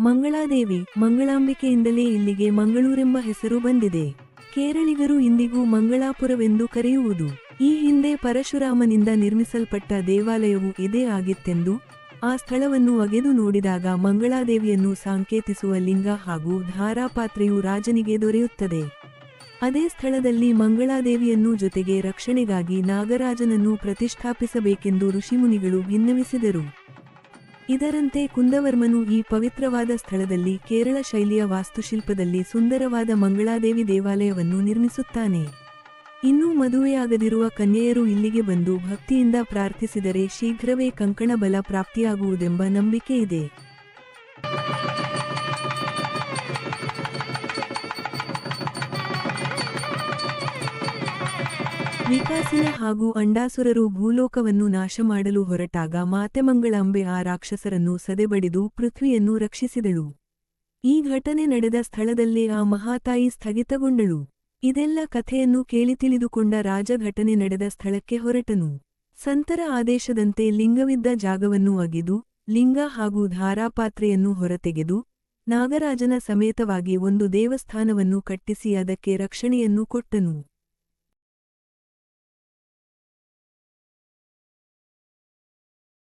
ಮಂಗಳಾದೇವಿ, ಮಂಗಳಾಂಬಿಕೆಯಿಂದಲೇ ಇಲ್ಲಿಗೆ ಮಂಗಳೂರೆಂಬ ಹೆಸರು ಬಂದಿದೆ. ಕೇರಳಿಗರು ಇಂದಿಗೂ ಮಂಗಳಾಪುರವೆಂದು ಕರೆಯುವುದು. ಈ ಹಿಂದೆ ಪರಶುರಾಮನಿಂದ ನಿರ್ಮಿಸಲ್ಪಟ್ಟ ದೇವಾಲಯವು ಇದೇ ಆಗಿತ್ತೆಂದು, ಆ ಸ್ಥಳವನ್ನು ಒಗೆದು ನೋಡಿದಾಗ ಮಂಗಳಾದೇವಿಯನ್ನು ಸಾಂಕೇತಿಸುವ ಲಿಂಗ ಹಾಗೂ ಧಾರಾಪಾತ್ರೆಯು ರಾಜನಿಗೆ ದೊರೆಯುತ್ತದೆ. ಅದೇ ಸ್ಥಳದಲ್ಲಿ ಮಂಗಳಾದೇವಿಯನ್ನು ಜೊತೆಗೆ ರಕ್ಷಣೆಗಾಗಿ ನಾಗರಾಜನನ್ನು ಪ್ರತಿಷ್ಠಾಪಿಸಬೇಕೆಂದು ಋಷಿಮುನಿಗಳು ಭಿನ್ನವಿಸಿದರು ಇದರಂತೆ ಕುಂದವರ್ಮನು ಈ ಪವಿತ್ರವಾದ ಸ್ಥಳದಲ್ಲಿ ಕೇರಳ ಶೈಲಿಯ ವಾಸ್ತುಶಿಲ್ಪದಲ್ಲಿ ಸುಂದರವಾದ ಮಂಗಳಾದೇವಿ ದೇವಾಲಯವನ್ನು ನಿರ್ಮಿಸುತ್ತಾನೆ. ಇನ್ನೂ ಮದುವೆಯಾಗದಿರುವ ಕನ್ಯೆಯರು ಇಲ್ಲಿಗೆ ಬಂದು ಭಕ್ತಿಯಿಂದ ಪ್ರಾರ್ಥಿಸಿದರೆ ಶೀಘ್ರವೇ ಕಂಕಣ ಬಲ ಪ್ರಾಪ್ತಿಯಾಗುವುದೆಂಬ ನಂಬಿಕೆ ಇದೆ ವಿಕಾಸನ ಹಾಗೂ ಅಂಡಾಸುರರು ಭೂಲೋಕವನ್ನು ನಾಶ ಮಾಡಲು ಹೊರಟಾಗ ಮಾತೆಮಂಗಳಾಂಬೆ ಆ ರಾಕ್ಷಸರನ್ನು ಸದೆಬಡಿದು ಪೃಥ್ವಿಯನ್ನು ರಕ್ಷಿಸಿದಳು. ಈ ಘಟನೆ ನಡೆದ ಸ್ಥಳದಲ್ಲೇ ಆ ಮಹಾತಾಯಿ ಸ್ಥಗಿತಗೊಂಡಳು. ಇದೆಲ್ಲ ಕಥೆಯನ್ನು ಕೇಳಿ ತಿಳಿದುಕೊಂಡ ರಾಜ ಘಟನೆ ನಡೆದ ಸ್ಥಳಕ್ಕೆ ಹೊರಟನು. ಸಂತರ ಆದೇಶದಂತೆ ಲಿಂಗವಿದ್ದ ಜಾಗವನ್ನು ಅಗಿದು, ಲಿಂಗ ಹಾಗೂ ಧಾರಾಪಾತ್ರೆಯನ್ನು ಹೊರತೆಗೆದು, ನಾಗರಾಜನ ಸಮೇತವಾಗಿ ಒಂದು ದೇವಸ್ಥಾನವನ್ನು ಕಟ್ಟಿಸಿ ಅದಕ್ಕೆ ರಕ್ಷಣೆಯನ್ನು ಕೊಟ್ಟನು.